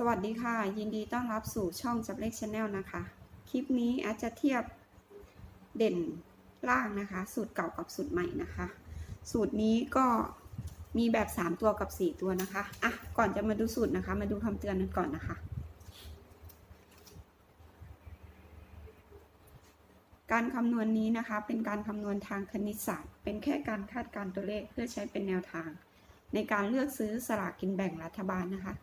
สวัสดีค่ะ ยินดีต้อนรับสู่ช่องจับเลขชาแนลนะคะ คลิปนี้อาจจะเทียบเด่นล่างนะคะ สูตรเก่ากับสูตรใหม่นะคะ สูตรนี้ก็มีแบบ 3 ตัวกับ 4 ตัวนะคะอะก่อนจะมาดูสูตรนะคะ มาดูคำเตือนกันก่อนนะคะ การคำนวณนี้นะคะ เป็นการคำนวณทางคณิตศาสตร์ เป็นแค่การคาดการณ์ตัวเลขเพื่อใช้เป็นแนวทาง ในการเลือกซื้อสลากกินแบ่งรัฐบาลนะคะ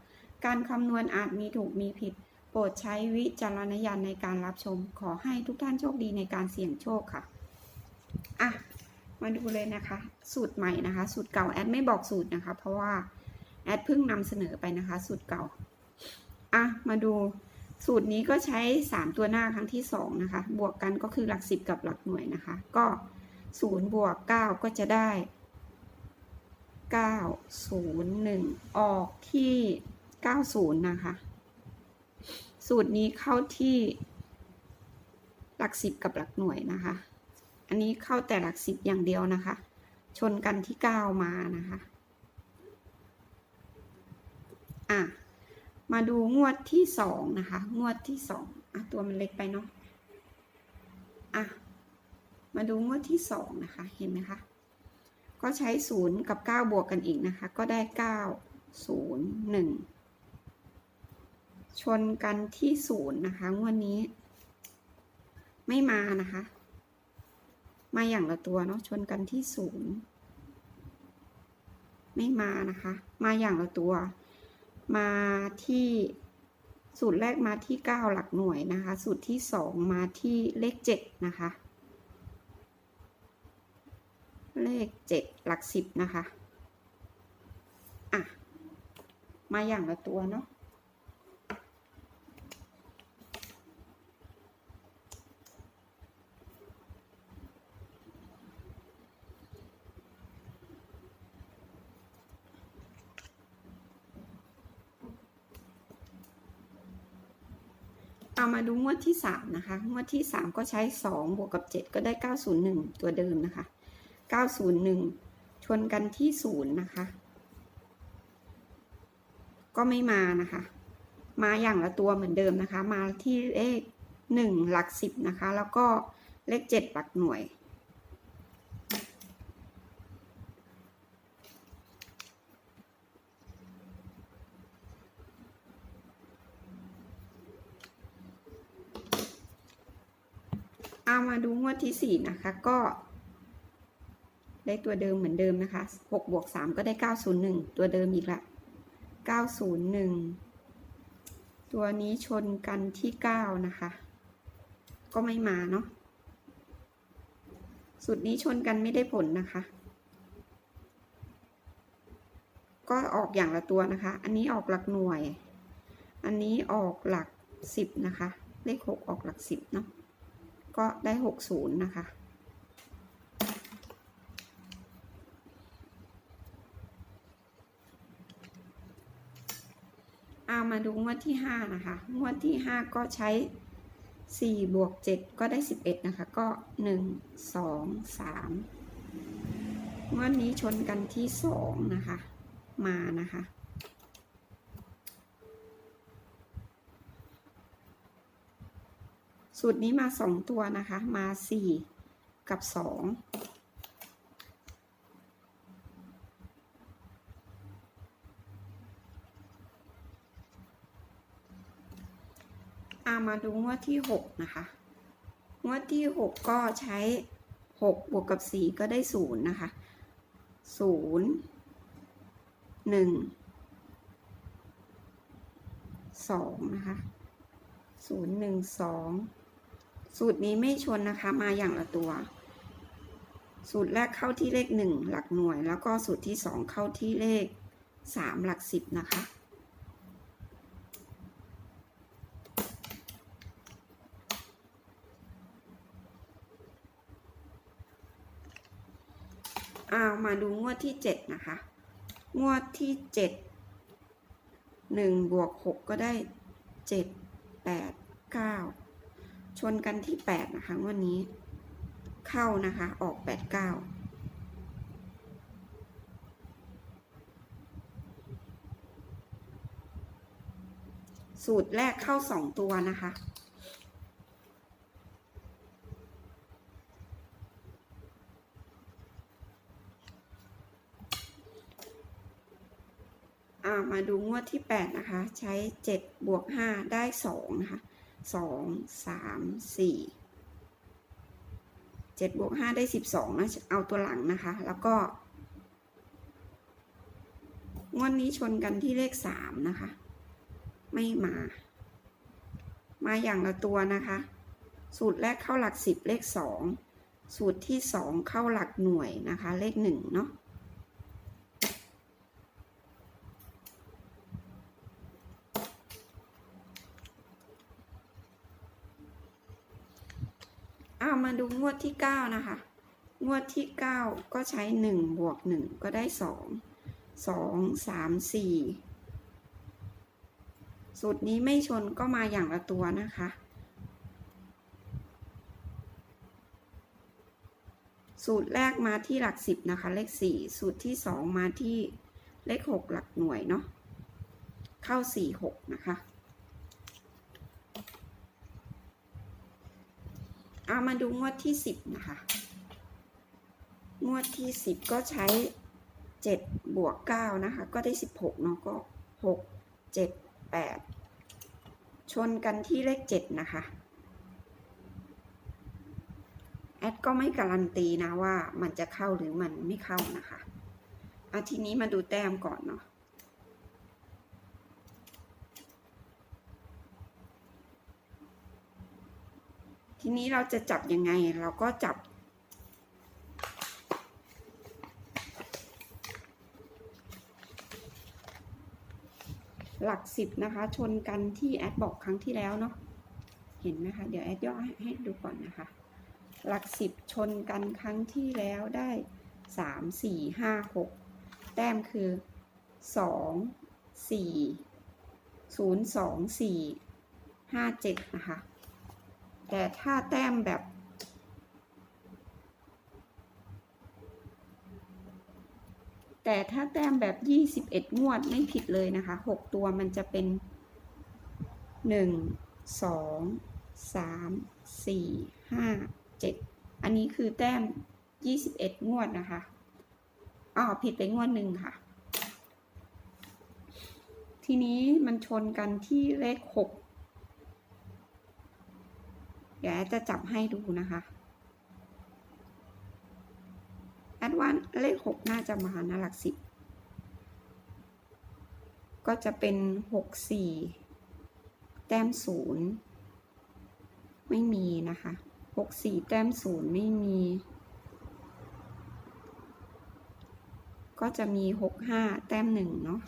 การคำนวณอาจมีถูกมีผิด โปรดใช้วิจารณญาณในการรับชม ขอให้ทุกท่านโชคดีในการเสี่ยงโชคค่ะ อะ มาดูเลยนะคะ สูตรใหม่นะคะ สูตรเก่าแอดไม่บอกสูตรนะคะ เพราะว่าแอดเพิ่งนำเสนอไปนะคะ สูตรเก่า อะ มาดูสูตรนี้ก็ใช้ 3 ตัวหน้าครั้งที่ 2 นะคะ บวกกันก็คือหลัก 10 กับหลักหน่วยนะคะ ก็ 0 บวก 9 ก็จะได้ 9 0 1 ออกที่ 90 นะคะ สูตรนี้เข้าที่หลัก10กับหลักหน่วยนะคะ อันนี้เข้าแต่หลัก10อย่างเดียวนะคะ ชนกันที่ 9 มานะคะ อะ มาดูงวดที่ 2 นะคะ งวดที่ 2อะตัวมันเล็กไปเนาะ อะ มาดูงวดที่ 2 นะคะ เห็นไหมคะก็ใช้ 0 กับ 9 บวกกันอีกนะคะ ก็ได้ 9 0 1 ชนกันที่0นย์นะคะงวดนี้ ไม่มานะคะ มาอย่างละตัวเนาะชนกันที่0ไม่มานะคะ มาอย่างละตัว มาที่สูตรแรกมาที่9หลักหน่วยนะคะ สูตรที่2มาที่เลข7นะคะ เลข7หลัก10นะคะ อะ มาอย่างละตัวเนาะ เอามาดูงวดที่3นะคะ งวดที่3ก็ใช้2บวกกับ7ก็ได้901ตัวเดิมนะคะ901ชนกันที่0นะคะ ก็ไม่มานะคะ มาอย่างละตัวเหมือนเดิมนะคะ มาที่เลข1หลัก10นะคะ แล้วก็เลข7หลักหน่วย มาดูงวดที่ 4 นะคะก็ ได้ตัวเดิมเหมือนเดิมนะคะ 6 บวก 3 ก็ได้ 901 ตัวเดิมอีกละ 901 ตัวนี้ชนกันที่ 9 นะคะ ก็ไม่มาเนาะสูตรนี้ชนกันไม่ได้ผลนะคะ ก็ออกอย่างละตัวนะคะ อันนี้ออกหลักหน่วย อันนี้ออกหลัก 10 นะคะ เลข 6 ออกหลัก 10 เนาะ ก็ได้60นะคะ เอามาดูงวดที่5นะคะ งวดที่5ก็ใช้4บวก7ก็ได้11นะคะ ก็1 2 3งวดนี้ชนกันที่2นะคะ มานะคะ สูตรนี้มาสองตัวนะคะ มาสี่กับสองอามาดูงวดที่หกนะคะ งวดที่หกก็ใช้หกบวกกับสี่ก็ได้ศูนย์นะคะศูนย์หนึ่งสองนะคะศูนย์หนึ่งสอง สูตรนี้ไม่ชนนะคะมาอย่างละตัว สูตรแรกเข้าที่เลขหนึ่งหลักหน่วย แล้วก็สูตรที่สองเข้าที่เลขสามหลักสิบนะคะเอามาดูงวดที่เจ็ดนะคะ งวดที่เจ็ดหนึ่งบวกหกก็ได้เจ็ดแปดเก้า ชนกันที่แปดนะคะวันนี้ เข้านะคะ ออกแปดเก้าสูตรแรกเข้าสองตัวนะคะ มาดูงวดที่ 8 นะคะ ใช้ 7 บวก 5 ได้ 2 นะคะ 2 3 4 7บวก5ได้12นะเอาตัวหลังนะคะ แล้วก็งวดนี้ชนกันที่เลข3นะคะ ไม่มา มาอย่างละตัวนะคะ สูตรแรกเข้าหลัก10เลข2สูตรที่2เข้าหลักหน่วยนะคะ เลข1เนาะ อามาดูงวดที่ 9 นะคะ งวดที่ 9 ก็ใช้ 1 บวก 1 ก็ได้ 2 2 3 4 สูตรนี้ไม่ชนก็มาอย่างละตัวนะคะ สูตรแรกมาที่หลัก 10 นะคะ เลข 4 สูตรที่ 2 มาที่เลข 6 หลักหน่วยเนาะ เข้า 4 6 นะคะ เอามาดูงวดที่10นะคะ งวดที่10ก็ใช้7บวก9นะคะ ก็ได้16เนาะก็6 7 8ชนกันที่เลข7นะคะ แอดก็ไม่การันตีนะว่ามันจะเข้าหรือมันไม่เข้านะคะอาทีนี้มาดูแต้มก่อนเนาะ ทีนี้เราจะจับยังไง เราก็จับ หลักสิบนะคะ ชนกันที่แอดบอกครั้งที่แล้วเนาะเห็นไหมคะ เดี๋ยวแอดย่อให้ให้ดูก่อนนะคะ หลักสิบชนกันครั้งที่แล้วได้สามสี่ห้าหกแต้มคือสองสี่ศูนย์สองสี่ห้าเจ็ดนะคะ แต่ถ้าแต้มแบบ แต่ถ้าแต้มแบบ21งวดไม่ผิดเลยนะคะ6ตัวมันจะเป็น1 2 3 4 5 7อันนี้คือแต้ม21งวดนะคะอ๋อผิดไปงวดหนึ่งค่ะ ทีนี้มันชนกันที่เลข6เดี๋ยวแอดจะจับให้ดูนะคะแอดว่าเลขหกน่าจะมานะหลักสิบก็จะเป็นหกสี่แต้มศูนย์ไม่มีนะคะหกสี่แต้มศูนย์ไม่มี ก็จะมีหกห้าแต้มหนึ่งเนาะ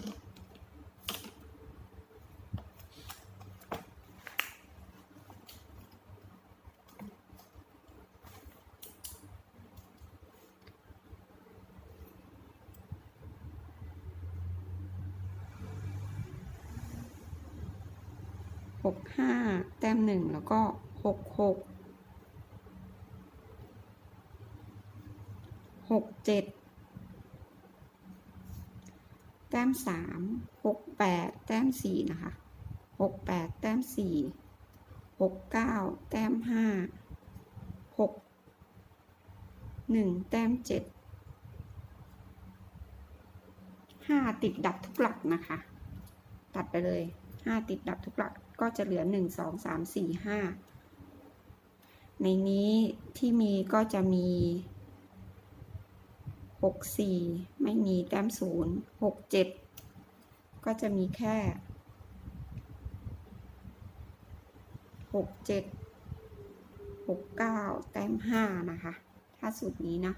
หกห้าแต้มหนึ่งแล้วก็หกหกหกเจ็ดแต้มสามหกแปดแต้มสี่นะคะหกแปดแต้มสี่หกเก้าแต้มห้าหกหนึ่งแต้มเจ็ดห้าติดดับทุกหลักนะคะ ตัดไปเลยห้าติดดับทุกหลัก ก็จะเหลือหนึ่งสองสามสี่ห้าในนี้ที่มีก็จะมีหกสี่ไม่มีแต้มศูนย์หกเจ็ดก็จะมีแค่หกเจ็ดหกเก้าแต้มห้านะคะ ถ้าสูตรนี้นะ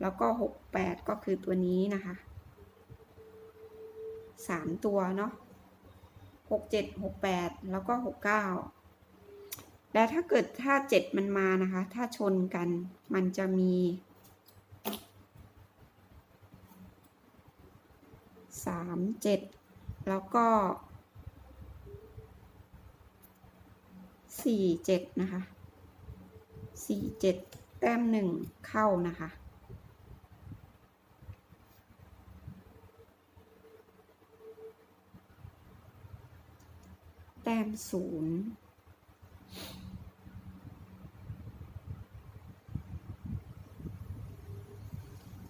แล้วก็หกแปดก็คือตัวนี้นะคะสามตัวเนาะ หกเจ็ดหกแปดแล้วก็หกเก้าแล้วถ้าเกิดถ้าเจ็ดมันมานะคะ ถ้าชนกันมันจะมีสามเจ็ดแล้วก็สี่เจ็ดนะคะสี่เจ็ดแต้มหนึ่งเข้านะคะ แต้มศูนย์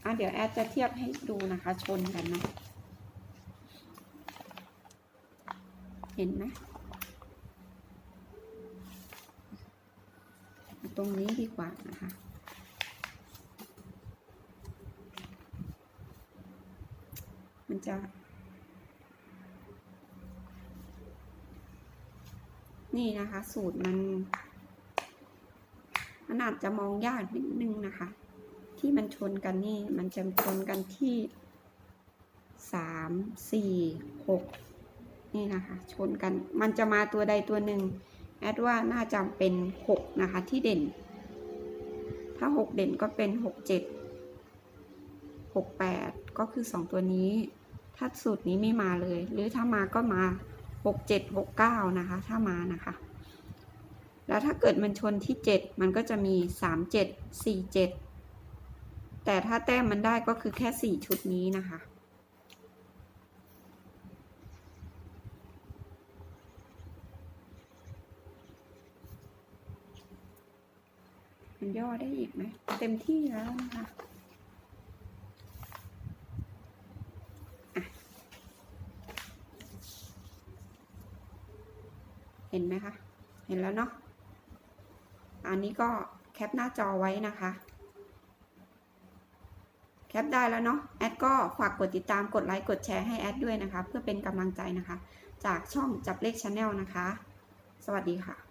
อะเดี๋ยวแอดจะเทียบให้ดูนะคะ ชนกันนะ เห็นไหมตรงนี้ดีกว่านะคะมันจะ นี่นะคะ สูตรมันมันอาจจะมองยากนิดนึงนะคะ ที่มันชนกันนี่มันจะชนกันที่สามสี่หกนี่นะคะ ชนกันมันจะมาตัวใดตัวหนึ่งแอดว่าน่าจะเป็นหกนะคะที่เด่น ถ้าหกเด่นก็เป็นหกเจ็ดหกแปดก็คือสองตัวนี้ ถ้าสูตรนี้ไม่มาเลย หรือถ้ามาก็มา หกเจ็ดหกเก้านะคะ ถ้ามานะคะ แล้วถ้าเกิดมันชนที่เจ็ดมันก็จะมีสามเจ็ดสี่เจ็ดแต่ถ้าแต้มมันได้ก็คือแค่สี่ชุดนี้นะคะมันย่อได้อีกไหมเต็มที่แล้วนะคะ เห็นไหมคะ เห็นแล้วเนาะ อันนี้ก็แคปหน้าจอไว้นะคะ แคปได้แล้วเนาะ แอดก็ฝากกดติดตามกดไลค์กดแชร์ให้แอดด้วยนะคะ เพื่อเป็นกำลังใจนะคะ จากช่องจับเลขชาแนลนะคะ สวัสดีค่ะ